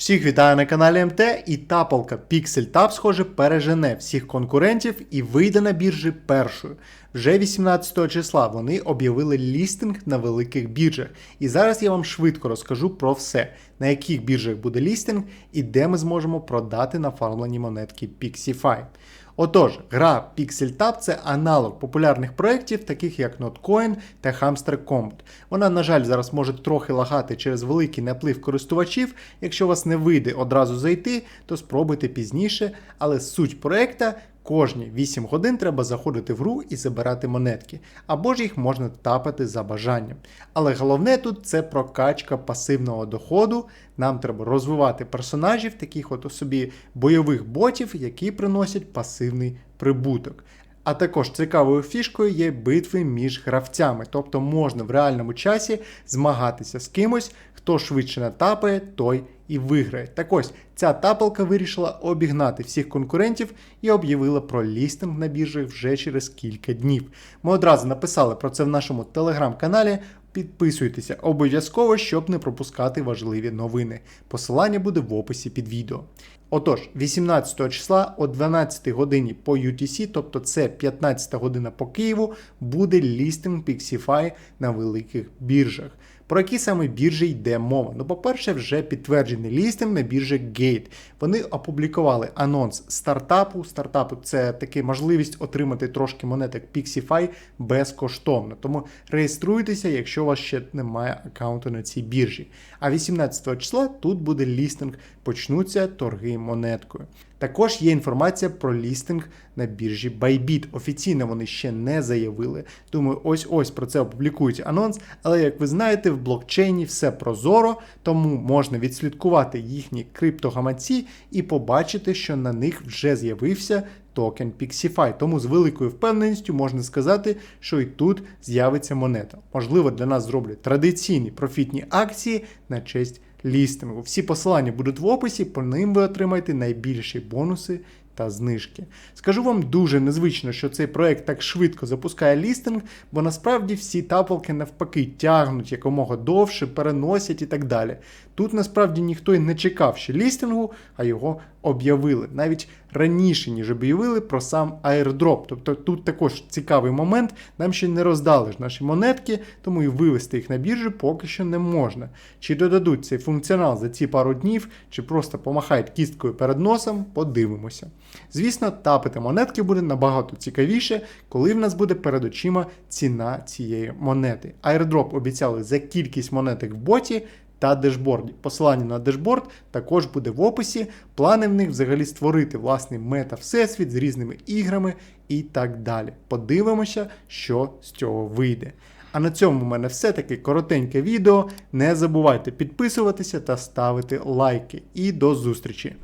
Всіх вітаю на каналі МТ і тапалка Pixel Tab, схоже, пережене всіх конкурентів і вийде на біржі першою. Вже 18 числа вони об'явили лістинг на великих біржах. І зараз я вам швидко розкажу про все, на яких біржах буде лістинг і де ми зможемо продати нафармлені монетки Pixify. Отож, гра Pixel Tab це аналог популярних проєктів, таких як Notcoin та Hamster Compt. Вона, на жаль, зараз може трохи лагати через великий наплив користувачів. Якщо у вас не вийде одразу зайти, то спробуйте пізніше, але суть проєкта Кожні 8 годин треба заходити в гру і забирати монетки, або ж їх можна тапати за бажанням. Але головне тут це прокачка пасивного доходу. Нам треба розвивати персонажів, таких от собі бойових ботів, які приносять пасивний прибуток. А також цікавою фішкою є битви між гравцями, тобто можна в реальному часі змагатися з кимось, хто швидше натапає, той і виграє. Так ось ця тапалка вирішила обігнати всіх конкурентів і об'явила про лістинг на біржах вже через кілька днів. Ми одразу написали про це в нашому телеграм-каналі. Підписуйтеся обов'язково, щоб не пропускати важливі новини. Посилання буде в описі під відео. Отож, 18 числа о 12 годині по UTC, тобто це 15 година по Києву, буде лістинг Pixify на великих біржах. Про які саме біржі йде мова? Ну, по-перше, вже підтверджений лістинг на біржі Gate. Вони опублікували анонс стартапу. Стартапу це таки можливість отримати трошки монеток Pixify безкоштовно. Тому реєструйтеся, якщо у вас ще немає аккаунту на цій біржі. А 18 числа тут буде лістинг, почнуться торги монеткою. Також є інформація про лістинг на біржі Bybit. Офіційно вони ще не заявили. Думаю, ось ось про це опублікують анонс. Але як ви знаєте, в блокчейні все прозоро, тому можна відслідкувати їхні криптогаманці і побачити, що на них вже з'явився токен Pixify. Тому з великою впевненістю можна сказати, що і тут з'явиться монета. Можливо, для нас зроблять традиційні профітні акції на честь лістингу. Всі посилання будуть в описі, по ним ви отримаєте найбільші бонуси та знижки. Скажу вам дуже незвично, що цей проект так швидко запускає лістинг, бо насправді всі тапалки навпаки тягнуть якомога довше, переносять і так далі. Тут насправді ніхто й не чекав ще лістингу, а його об'явили. Навіть раніше, ніж об'явили про сам airdrop. Тобто тут також цікавий момент, нам ще не роздали ж наші монетки, тому і вивести їх на біржу поки що не можна. Чи додадуть цей функціонал за ці пару днів, чи просто помахають кісткою перед носом, подивимося. Звісно, тапити монетки буде набагато цікавіше, коли в нас буде перед очима ціна цієї монети. Airdrop обіцяли за кількість монеток в боті та дешборді. Посилання на дешборд також буде в описі. Плани в них взагалі створити власний мета-всесвіт з різними іграми і так далі. Подивимося, що з цього вийде. А на цьому в мене все таки коротеньке відео. Не забувайте підписуватися та ставити лайки. І до зустрічі!